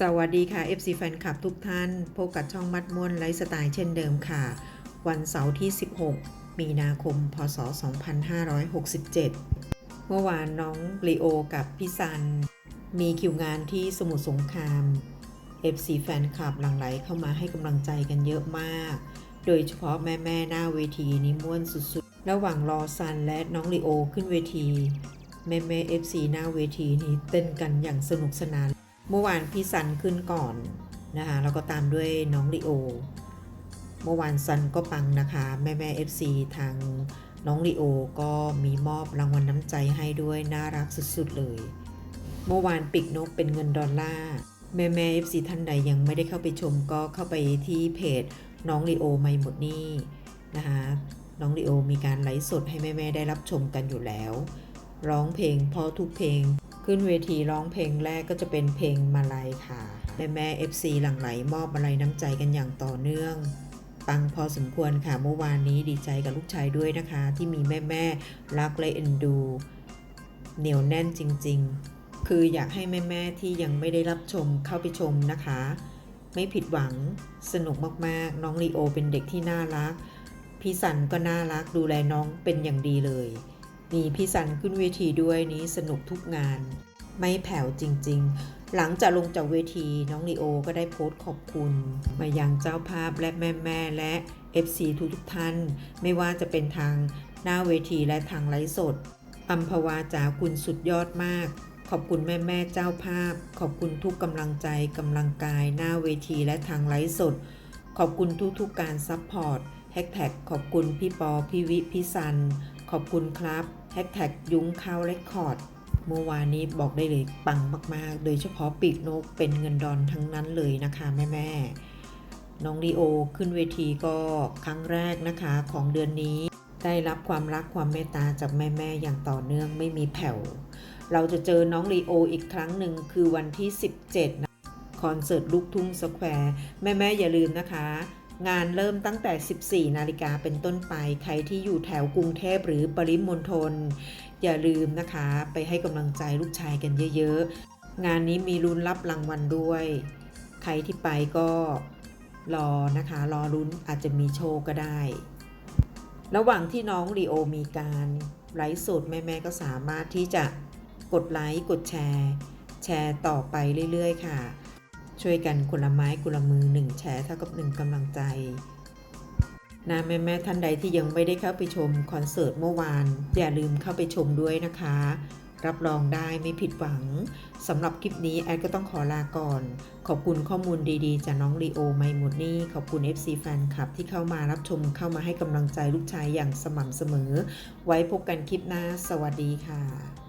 สวัสดีค่ะ FC แฟนคลับทุกท่านพบกับช่องมัดม่วนไลฟ์สไตล์เช่นเดิมค่ะ วันเสาร์ที่ 16 มีนาคม พศ 2567 เมื่อวานน้องลีโอกับพี่ซัน มีคิวงานที่สมุทรสงคราม FC แฟนคลับหลั่งไหลเข้ามาให้กำลังใจกันเยอะมาก โดยเฉพาะแม่ๆหน้าเวทีนี้ม่วนสุดๆ ระหว่างรอซันและน้องลีโอขึ้นเวที แม่แม่ FC หน้าเวทีนี้เต้นกันอย่างสนุกสนาน เมื่อวานพี่ซันขึ้นก่อนนะคะแล้วก็ตามด้วยน้องลีโอ เมื่อวานซันก็ปังนะคะ แม่แม่ FC ทางน้องลีโอก็มีมอบรางวัลน้ำใจให้ด้วยน่ารักสุดๆเลย เมื่อวานปิกนกเป็นเงินดอลลาร์แม่แม่ FC ท่านใดยังไม่ได้เข้าไปชมก็เข้าไปที่เพจน้องลีโอไม่หมดนี่นะคะน้องลีโอมีการไลฟ์สดให้แม่แม่ได้รับชมกันอยู่แล้ว ร้องเพลงพอทุกเพลง ขึ้นเวทีร้องเพลงแรกก็จะเป็นเพลงมาลัยค่ะ แม่แม่ FC หลั่งไหลมอบมาลัยน้ำใจกันอย่างต่อเนื่องปังพอสมควรค่ะเมื่อวานนี้ดีใจกับลูกชายด้วยนะคะ ที่มีแม่แม่รักและเอ็นดู เหนียวแน่นจริง ๆ คืออยากให้แม่แม่ๆที่ยังไม่ได้รับชมเข้าไปชมนะคะ ไม่ผิดหวังสนุกมากๆ น้องลีโอเป็นเด็กที่น่ารัก พี่สันก็น่ารักดูแลน้องเป็นอย่างดีเลย มีพี่สันขึ้นเวทีด้วยนี้สนุกทุกงาน ไม่แผ่วจริง ๆ หลังจากลงจากเวทีน้องลีโอก็ได้โพสต์ขอบคุณ มายังเจ้าภาพและแม่ๆและ FC ทุกทุกท่าน ไม่ว่าจะเป็นทางหน้าเวทีและทางไลฟ์สดอัมพวาจาคุณสุดยอดมาก ขอบคุณแม่แม่เจ้าภาพ ขอบคุณทุกกำลังใจกำลังกายหน้าเวทีและทางไลฟ์สด ขอบคุณทุกๆการซัพพอร์ตแฮชแท็กขอบคุณพี่ปอพี่วิพี่ซัน ขอบคุณครับ แฮชแท็กยุ้งข้าวเรคคอร์ดเมื่อวานนี้บอกได้เลยปังมากๆ โดยเฉพาะปีกนกเป็นเงินดอนทั้งนั้นเลยนะคะแม่แม่ๆน้องลีโอขึ้นเวทีก็ครั้งแรกนะคะของเดือนนี้ ได้รับความรักความเมตตาจากแม่ๆอย่างต่อเนื่องไม่มีแผ่ว เราจะเจอน้องลีโออีกครั้งหนึ่งคือวันที่ 17นะคอนเสิร์ตลูกทุ่งสแควร์ แม่ๆอย่าลืมนะคะ งานเริ่มตั้งแต่ 14 นาฬิกาเป็นต้นไป ใครที่อยู่แถวกรุงเทพหรือปริมณฑลอย่าลืมนะคะ ไปให้กำลังใจลูกชายกันเยอะๆ งานนี้มีลุ้นรับรางวัลด้วย ใครที่ไปก็รอนะคะ รอลุ้นอาจจะมีโชคก็ได้ ระหว่างที่น้องลีโอมีการไลฟ์สดแม่ๆก็สามารถที่จะกดไลค์กดแชร์ แชร์ต่อไปเรื่อยๆ ค่ะ ช่วยกันคนละไม้คนละมือหนึ่งแชร์เท่ากับหนึ่งกำลังใจนะแม่แม่ท่านใดที่ยังไม่ได้เข้าไปชมคอนเสิร์ตเมื่อวาน อย่าลืมเข้าไปชมด้วยนะคะ รับรองได้ไม่ผิดหวังสำหรับคลิปนี้แอดก็ต้องขอลาก่อน ขอบคุณข้อมูลดีๆ จากน้องลีโอไมหมดนี่ขอบคุณ FC แฟนคลับที่เข้ามารับชมเข้ามาให้กำลังใจลูกชายอย่างสม่ำเสมอ ไว้พบกันคลิปหน้า สวัสดีค่ะ